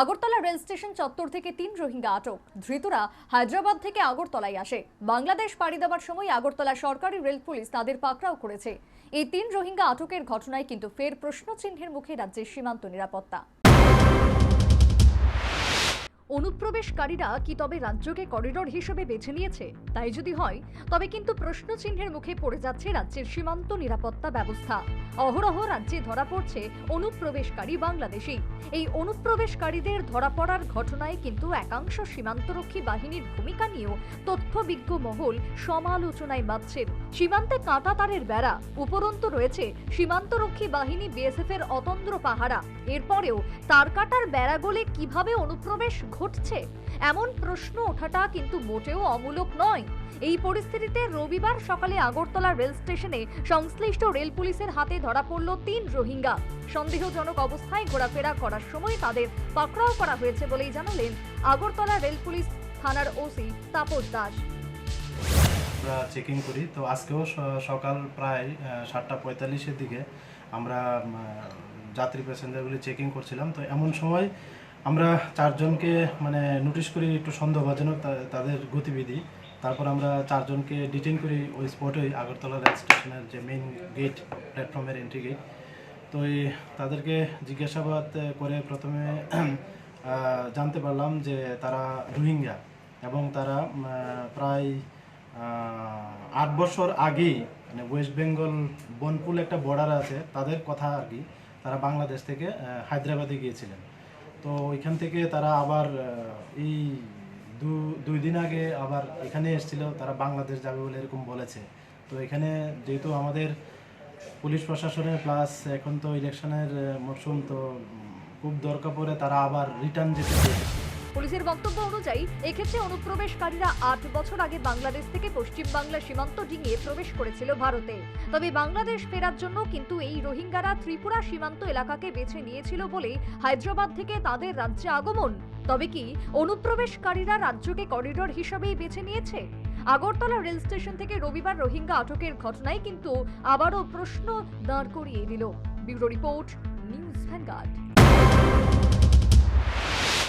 Agartala rail station চত্বর থেকে তিন রোহিঙ্গা আটক। ধৃতরা হায়দ্রাবাদ থেকে আগরতলায় আসে। বাংলাদেশ পাড়ি দেওয়ার সময় আগরতলা সরকারি রেল পুলিশ তাদের পাকড়াও করেছে। এই তিন রোহিঙ্গা আটকের ঘটনায় কিন্তু ফের প্রশ্নচিহ্নের মুখে রাজ্যের সীমান্ত নিরাপত্তা। অনুপ্রবেশকারীরা কি তবে রাজ্যকে করিডোর হিসেবে বেছে নিয়েছে? তাই যদি হয়, তবে কিন্তু প্রশ্নচিহ্নের মুখে পড়ে যাচ্ছে রাজ্যের সীমান্ত নিরাপত্তা ব্যবস্থা। অহরহ রাজ্যে ধরা পড়ছে অনুপ্রবেশকারী বাংলাদেশি। এই অনুপ্রবেশকারীদের ধরা পড়ার ঘটনায় কিন্তু একাংশ সীমান্তরক্ষী বাহিনীর ভূমিকা নিয়েও তথ্যবিজ্ঞ মহল সমালোচনায় বাঁধছেন সীমান্তে কাঁটা তারের বেড়া, উপরন্তু রয়েছে সীমান্তরক্ষী বাহিনী বিএসএফ এর অতন্দ্র পাহারা। এরপরেও তারকাটার বেড়া গলে কীভাবে অনুপ্রবেশ ঘটছে? এমন প্রশ্ন ওঠাটা কিন্তু মোটেও অমূলক নয়। এই পরিস্থিতিতে রবিবার সকালে আগরতলা রেল স্টেশনে সংশ্লিষ্ট রেল পুলিশের হাতে ধরা পড়ল তিন রোহিঙ্গা। সন্দেহজনক অবস্থায় ঘোরাফেরা করার সময় তাদের পাকড়াও করা হয়েছে বলেই জানালেন আগরতলা রেল পুলিশ থানার ওসি তাপস দাস। আমরা চেকিং করি। তো আজকেও সকাল প্রায় সাতটা পঁয়তাল্লিশের দিকে আমরা যাত্রী প্যাসেঞ্জারগুলি চেকিং করছিলাম। তো এমন সময় আমরা চারজনকে মানে নোটিশ করি একটু সন্দেহভাজনক তাদের গতিবিধি। তারপর আমরা চারজনকে ডিটেন করি ওই স্পটেই আগরতলা রেল স্টেশনের যে মেইন গেট প্ল্যাটফর্মের এন্ট্রি গেট তো এই তাদেরকে জিজ্ঞাসাবাদ করে প্রথমে জানতে পারলাম যে তারা রোহিঙ্গা এবং তারা প্রায় আট বছর আগেই মানে ওয়েস্ট বেঙ্গল বনপুল একটা বর্ডার আছে, তাদের কথা আর কি, তারা বাংলাদেশ থেকে হায়দ্রাবাদে গিয়েছিলেন। তো ওইখান থেকে তারা আবার এই দুই দিন আগে আবার এখানে এসেছিল, তারা বাংলাদেশ যাবে বলে এরকম বলেছে। তো এখানে যেহেতু আমাদের পুলিশ প্রশাসনের প্লাস এখন তো ইলেকশনের মরশুম তো খুব দরকার পড়ে তারা আবার রিটার্ন যেতে পুলিশের বক্তব্য অনুযায়ী, এক্ষেত্রে অনুপ্রবেশকারীরা আট বছর আগে বাংলাদেশ থেকে পশ্চিম বাংলা সীমান্ত ডিঙিয়ে প্রবেশ করেছিল ভারতে। তবে বাংলাদেশ ফেরার জন্য কিন্তু এই রোহিঙ্গারা ত্রিপুরা সীমান্ত এলাকাকে বেছে নিয়েছিল বলে হায়দ্রাবাদ থেকে তাদের রাজ্যে আগমন। তবে কি, অনুপ্রবেশকারীরা রাজ্যকে করিডোর হিসেবেই বেছে নিয়েছে? আগরতলা রেল স্টেশন থেকে রবিবার রোহিঙ্গা আটকের ঘটনায় কিন্তু আবারও প্রশ্ন দাঁড় করিয়ে দিল। Bureau report, news Vanguard.